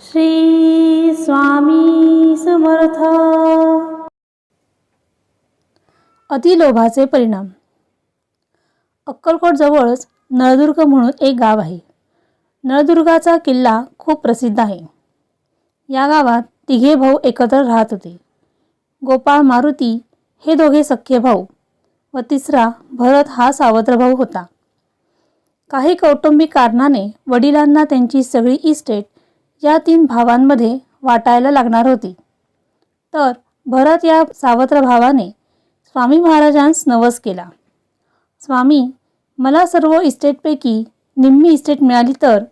श्री स्वामी समर्थ. अतिलोभाचे परिणाम. अक्कलकोटजवळच नळदुर्ग म्हणून एक गाव आहे. नळदुर्गाचा किल्ला खूप प्रसिद्ध आहे. या गावात तिघे भाऊ एकत्र राहत होते. गोपाळ मारुती हे दोघे सख्खे भाऊ व तिसरा भरत हा सावत्र भाऊ होता. काही कौटुंबिक कारणाने वडिलांना त्यांची सगळी इस्टेट या तीन भावांमध्ये वाटायला लागणार होती. तर भरत या सावत्र भावाने स्वामी महाराजांस नवस केला. स्वामी मला सर्व इस्टेटपैकी निम्मी इस्टेट मिळाली तर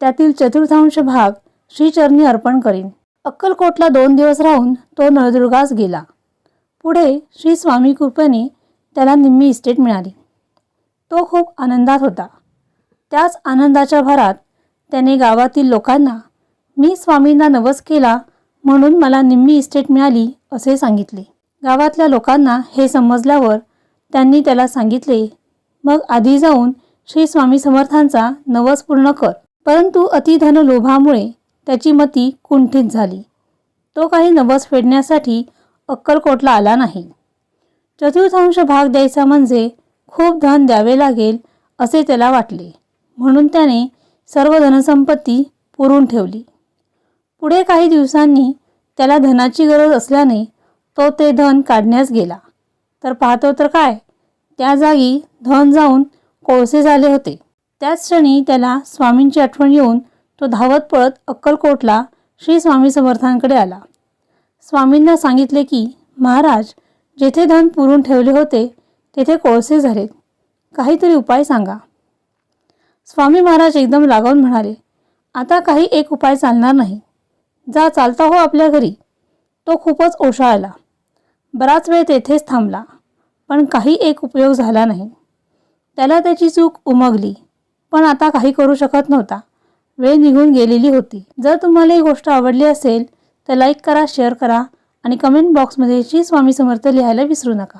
त्यातील चतुर्थांश भाग श्रीचरणी अर्पण करीन. अक्कलकोटला दोन दिवस राहून तो नळदुर्गास गेला. पुढे श्री स्वामी कृपेने त्याला निम्मी इस्टेट मिळाली. तो खूप आनंदात होता. त्याच आनंदाच्या भरात त्याने गावातील लोकांना मी स्वामींना नवस केला म्हणून मला निम्मी इस्टेट मिळाली असे सांगितले. गावातल्या लोकांना हे समजल्यावर त्यांनी त्याला सांगितले मग आधी जाऊन श्री स्वामी समर्थांचा नवस पूर्ण कर. परंतु अतिधन लोभामुळे त्याची मती कुंठित झाली. तो काही नवस फेडण्यासाठी अक्कलकोटला आला नाही. चतुर्थांश भाग द्यायचा म्हणजे खूप धन द्यावे लागेल असे त्याला वाटले. म्हणून त्याने सर्व धनसंपत्ती पुरून ठेवली. पुढे काही दिवसांनी त्याला धनाची गरज असल्याने तो ते धन काढण्यास गेला. तर पाहतो तर काय? त्या जागी धन जाऊन कोळसे झाले होते. त्याच क्षणी त्याला स्वामींची आठवण येऊन तो धावत पळत अक्कलकोटला श्री स्वामी समर्थांकडे आला. स्वामींना सांगितले की महाराज जेथे धन पुरून ठेवले होते तेथे कोळसे झालेत काहीतरी उपाय सांगा. स्वामी महाराज एकदम रागावून म्हणाले आता काही एक उपाय चालणार नाही. जा चालता हो आपल्या घरी. तो खूपच ओशाळला. बराच वेळ तेथेच थांबला पण काही एक उपयोग झाला नाही. त्याला त्याची चूक उमगली पण आता काही करू शकत नव्हता. वेळ निघून गेलेली होती. जर तुम्हाला ही गोष्ट आवडली असेल तर लाईक करा शेअर करा आणि कमेंट बॉक्समध्ये श्री स्वामी समर्थ लिहायला विसरू नका.